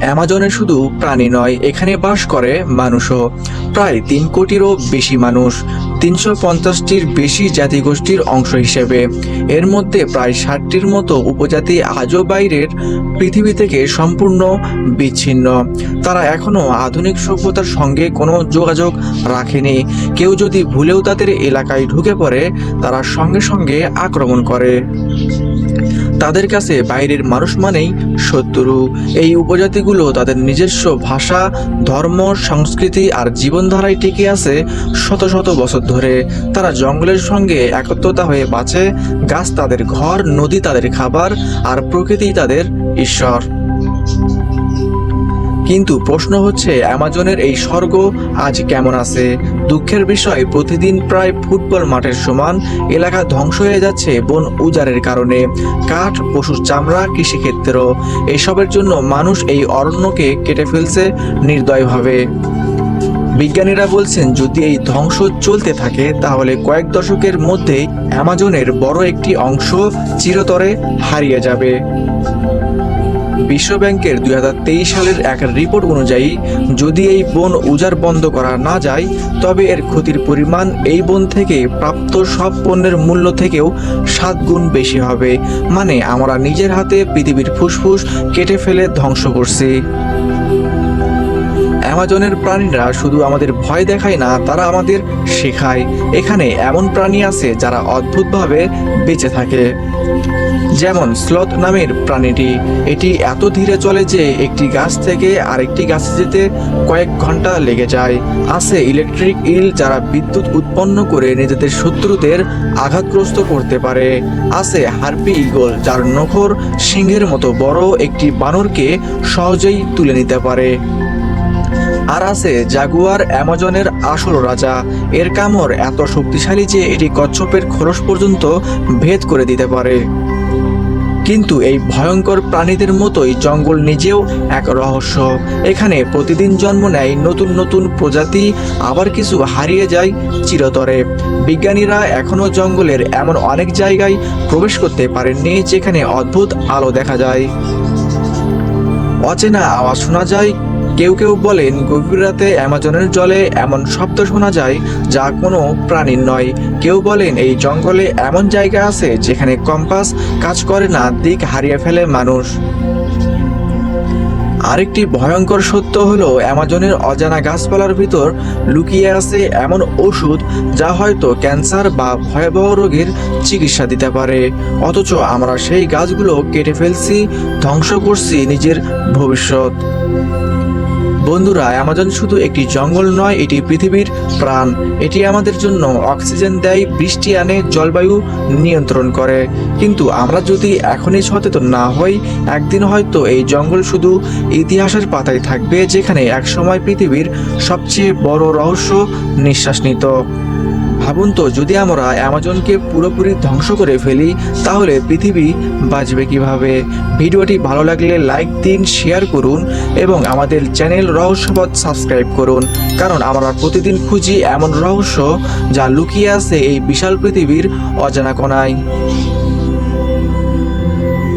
অ্যামাজনে শুধু প্রাণী নয় এখানে বাস করে মানুষও। প্রায় তিন কোটিরও বেশি মানুষ। তিনশো পঞ্চাশটির বেশি জাতিগোষ্ঠীর অংশ হিসেবে। এর মধ্যে প্রায় ষাটটির মতো উপজাতি আজও বাইরের পৃথিবী থেকে সম্পূর্ণ বিচ্ছিন্ন। তারা এখনও আধুনিক সভ্যতার সঙ্গে কোনো যোগাযোগ রাখেনি। কেউ যদি ভুলেও তাদের এলাকায় ঢুকে পড়ে, তারা সঙ্গে সঙ্গে আক্রমণ করে। তাদের কাছে বাইরের মানুষ মানেই শত্রু। এই উপজাতিগুলো তাদের নিজস্ব ভাষা, ধর্ম, সংস্কৃতি আর জীবনধারায় টিকে আছে শত শত বছর ধরে তারা জঙ্গলের সঙ্গে একত্রতা হয়ে বাঁচে, গাছ তাদের ঘর, নদী তাদের খাবার, আর প্রকৃতি তাদের ঈশ্বর। কিন্তু প্রশ্ন হচ্ছে, অ্যামাজনের এই স্বর্গ আজ কেমন আছে? দুঃখের বিষয়, প্রতিদিন প্রায় ফুটবল মাঠের সমান, এলাকা ধ্বংস হয়ে যাচ্ছে বন উজাড়ের কারণে। কাঠ পশুর চামড়া কৃষিক্ষেত্রেও এসবের জন্য মানুষ এই অরণ্যকে কেটে ফেলছে নির্দয়ভাবে। বিজ্ঞানীরা বলছেন, যদি এই ধ্বংস চলতে থাকে, তাহলে কয়েক দশকের মধ্যে অ্যামাজনের বড় একটি অংশ চিরতরে হারিয়ে যাবে। বিশ্বব্যাংকের দুই হাজার তেইশ সালের এক রিপোর্ট অনুযায়ী, যদি এই বন উজাড় বন্ধ করা না যায়, তবে এর ক্ষতির পরিমাণ এই বন থেকে প্রাপ্ত সব পণ্যের মূল্য থেকেও সাত গুণ বেশি হবে। মানে আমরা নিজের হাতে পৃথিবীর ফুসফুস কেটে ফেলে ধ্বংস করছি। অ্যামাজনের প্রাণীরা শুধু আমাদের ভয় দেখায় না, তারা আমাদের শেখায়। এখানে এমন প্রাণী আছে যারা অদ্ভুতভাবে বেঁচে থাকে। যেমন স্লথ নামের প্রাণীটি। এটি এত ধীরে চলে যে একটি গাছ থেকে আরেকটি গাছে যেতে কয়েক ঘণ্টা লেগে যায়। আছে ইলেকট্রিক ইল যারা বিদ্যুৎ উৎপন্ন করে নিজেদের শত্রুদের আঘাতগ্রস্ত করতে পারে। আছে হার্পি ইগল যার নখর সিংহের মতো বড় একটি বানরকে সহজেই তুলে নিতে পারে। আর আছে জাগুয়ার অ্যামাজনের আসল রাজা। এর কামড় এত শক্তিশালী যে এটি কচ্ছপের খোলস পর্যন্ত ভেদ করে দিতে পারে। কিন্তু এই ভয়ঙ্কর প্রাণীদের মতোই জঙ্গল নিজেও এক রহস্য। এখানে প্রতিদিন জন্ম নেয় নতুন নতুন প্রজাতি, আবার কিছু হারিয়ে যায় চিরতরে। বিজ্ঞানীরা এখনও জঙ্গলের এমন অনেক জায়গায় প্রবেশ করতে পারেননি যেখানে অদ্ভুত আলো দেখা যায়। অচেনা আওয়াজ শোনা যায় কেউ কেউ বলেন গভীর রাতে অ্যামাজনের জলে এমন শব্দ শোনা যায় যা কোনো প্রাণীর নয়। কেউ বলেন এই জঙ্গলে এমন জায়গা আছে যেখানে কম্পাস কাজ করে না, দিক হারিয়ে ফেলে মানুষ। আরেকটি ভয়ঙ্কর সত্য হলো অ্যামাজনের অজানা গাছপালার ভিতর লুকিয়ে আছে এমন ওষুধ যা হয়তো ক্যান্সার বা ভয়াবহ রোগের চিকিৎসা দিতে পারে। অথচ আমরা সেই গাছগুলো কেটে ফেলছি, ধ্বংস করছি নিজের ভবিষ্যৎ। বন্ধুরা, অ্যামাজন শুধু একটি জঙ্গল নয়, এটি পৃথিবীর প্রাণ। এটি আমাদের জন্য অক্সিজেন দেয়, বৃষ্টি আনে, জলবায়ু নিয়ন্ত্রণ করে। কিন্তু আমরা যদি এখনই সচেতন না হই, একদিন হয়তো এই জঙ্গল শুধু ইতিহাসের পাতায় থাকবে, যেখানে একসময় পৃথিবীর সবচেয়ে বড় রহস্য নিঃশ্বাস নিত ভাবুন তো, যদি আমরা অ্যামাজনকে পুরোপুরি ধ্বংস করে ফেলি, তাহলে পৃথিবী বাঁচবে কীভাবে? ভিডিওটি ভালো লাগলে লাইক দিন, শেয়ার করুন এবং আমাদের চ্যানেল রহস্যপদ সাবস্ক্রাইব করুন। কারণ আমরা প্রতিদিন খুঁজি এমন রহস্য যা লুকিয়ে আছে এই বিশাল পৃথিবীর অজানা কোনায়